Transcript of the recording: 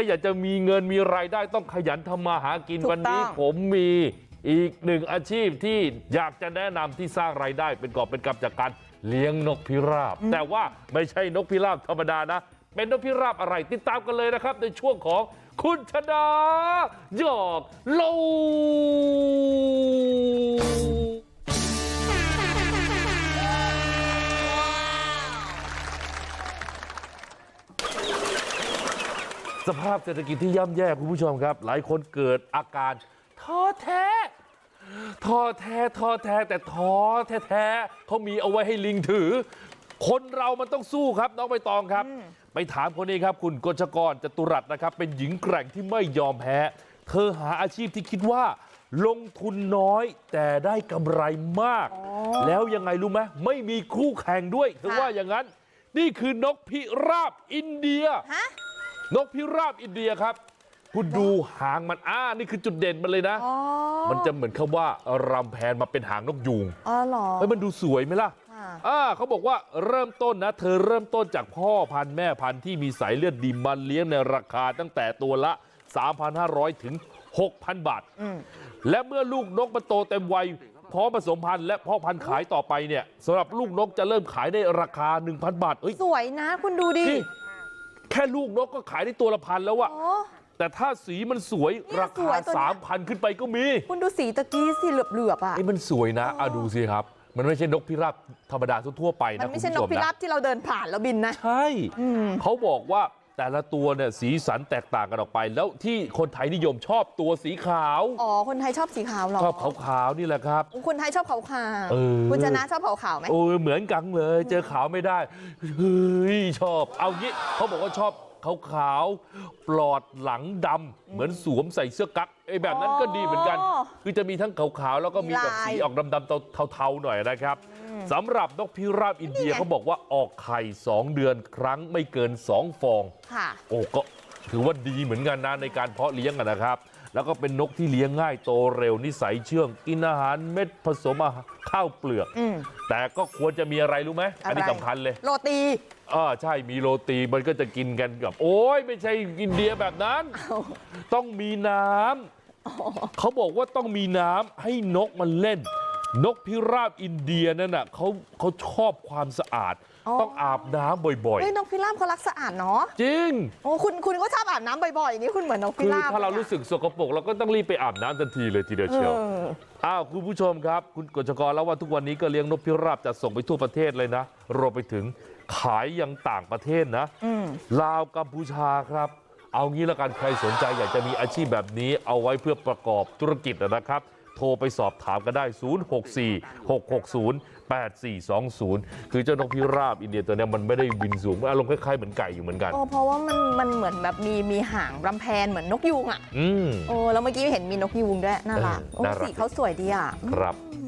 ถ้าอยากจะมีเงินมีรายได้ต้องขยันทำมาหากินถูกวันนี้ต้องผมมีอีกหนึ่งอาชีพที่อยากจะแนะนำที่สร้างรายได้เป็นกอบเป็นกำจากการเลี้ยงนกพิราบแต่ว่าไม่ใช่นกพิราบธรรมดานะเป็นนกพิราบอะไรติดตามกันเลยนะครับในช่วงของคุณชดาหยอกโล สภาพเศรษฐกิจที่ย่ำแย่คุณผู้ชมครับ หลายคนเกิดอาการท้อแท้ท้อแท้ท้อแท้แต่ท้อแท้ๆเขามีเอาไว้ให้ลิงถือ คนเรามันต้องสู้ครับน้องใบตองครับ ไปถามคนนี้ครับ คุณกฤชกรจตุรัสนะครับ เป็นหญิงแกร่งที่ไม่ยอมแพ้ เธอหาอาชีพที่คิดว่า ลงทุนน้อยแต่ได้กำไรมาก แล้วยังไงรู้ไหมไม่มีคู่แข่งด้วยเธอว่าอย่างนั้น นี่คือนกพิราบอินเดียฮะ นกพิราบอินเดียครับคุณดูหางมันอ่านี่คือจุดเด่นมันเลยนะอ๋อมันจะเหมือนคำว่ารำแพนมาเป็นหางนกยูงอ๋อเหรอเฮ้ยมันดูสวยไหมล่ะค่ะอ่าเขาบอกว่าเริ่มต้นนะเธอเริ่มต้นจากพ่อพันธุ์แม่พันธุ์ที่มีสายเลือดดีมันเลี้ยงในราคาตั้งแต่ตัวละ 3,500 ถึง 6,000 บาทอืมและเมื่อลูกนกมันโตเต็มวัยพร้อมผสมพันธุ์และพ่อพันธุ์ขายต่อไปเนี่ยสำหรับลูกนกจะเริ่มขายได้ราคา 1,000 บาทเอ้ยสวยนะคุณดูดินี่ แค่ลูกนกก็ขายได้ตัวละพันแล้วอะโอ้แต่ถ้าสีมันสวยเนี่ยราสคาวยตัวเนี้ย3,000ขึ้นไปก็มีคุณดูสีตะกี้สิเหลือบๆอะไอ้มันสวยนะอะดูสิครับมันไม่ใช่นกพิราบธรรมดาทั่วๆไปมันะนคุไม่ณใช่ผู้นชกมพิรานะบที่เราเดินผ่านแล้วบินนะใช่อืมเขาบอกว่า แต่ละตัวเนี่ยสีสันแตกต่างกันออกไปแล้วที่คนไทยนิยมชอบตัวสีขาวอ๋อคนไทยชอบสีขาวเหรอชอบขาวๆนี่แหละครับคนไทยชอบขาวเออๆคุณชนะชอบขาวๆไหมโอ้ยเหมือนกันเลย เจอขาวไม่ได้เฮ้ยชอบ เอางี้เขาบอกว่าชอบขาวๆปลอดหลังดำเหมือนสวมใส่เสื้อกั๊กไอ้แบบนั้นก็ดีเหมือนกันอ๋อคือจะมีทั้งขาวๆแล้วก็มีแบบมีลายสีออกดำๆเทาๆหน่อยนะครับ สำหรับนกพิราบอินเดียนี่ไงเขาบอกว่าออกไข่2เดือนครั้งไม่เกิน2ฟองค่ะโอ้ก็ถือว่าดีเหมือนกันนะในการเพาะเลี้ยงอะนะครับแล้วก็เป็นนกที่เลี้ยงง่ายโตเร็วนิสัยเชื่องกินอาหารเม็ดผสมอาหารข้าวเปลือกอืมแต่ก็ควรจะมีอะไรรู้ไหมอันนี้อะไรสำคัญเลยโรตีอ่าใช่มีโรตีมันก็จะกินกันกับ โอ้ยไม่ใช่อินเดียแบบนั้น ต้องมีน้ำเขาบอกว่าต้องมีน้ำให้นกมันเล่น นกพิราบอินเดียนั่นน่ะเขาเขาชอบความสะอาดอ๋อต้องอาบน้ำบ่อยเฮ้ยนกพิราบเขารักสะอาดเนาะๆจริงโอ้คุณคุณก็ชอบอาบน้ำบ่อยๆอย่างนี้คุณเหมือนนกพิคือราบถ้าเราลยอะรู้สึกสกปรกเราก็ต้องรีบไปอาบน้ำทันทีเลยทีเดียวเชียวเอออ้าวคุณผู้ชมครับ คุณกฤษกรแล้วว่าทุกวันนี้ก็เลี้ยงนกพิราบจัดส่งไปทั่วประเทศเลยนะรวมไปถึงขายยังต่างประเทศนะอืมลาวกัมพูชาครับเอางี้ละกันใครสนใจอยากจะมีอาชีพแบบนี้เอาไว้เพื่อประกอบธุรกิจนะครับ โทรไปสอบถามกันได้064 660 8420คือเจ้านกพิราบอินเดียตัวเนี้ยมันไม่ได้บินสูงมันอารมณ์คล้ายๆเหมือนไก่อยู่เหมือนกันโอ้เพราะว่ามันมันเหมือนแบบมีมีหางรำแพนเหมือนนกยูงอะอืมโอ้แล้วเมื่อกี้เห็นมีนกยูงด้วยน่ารักเออโอ้น่ารักสีเขาสวยดีอะครับอืม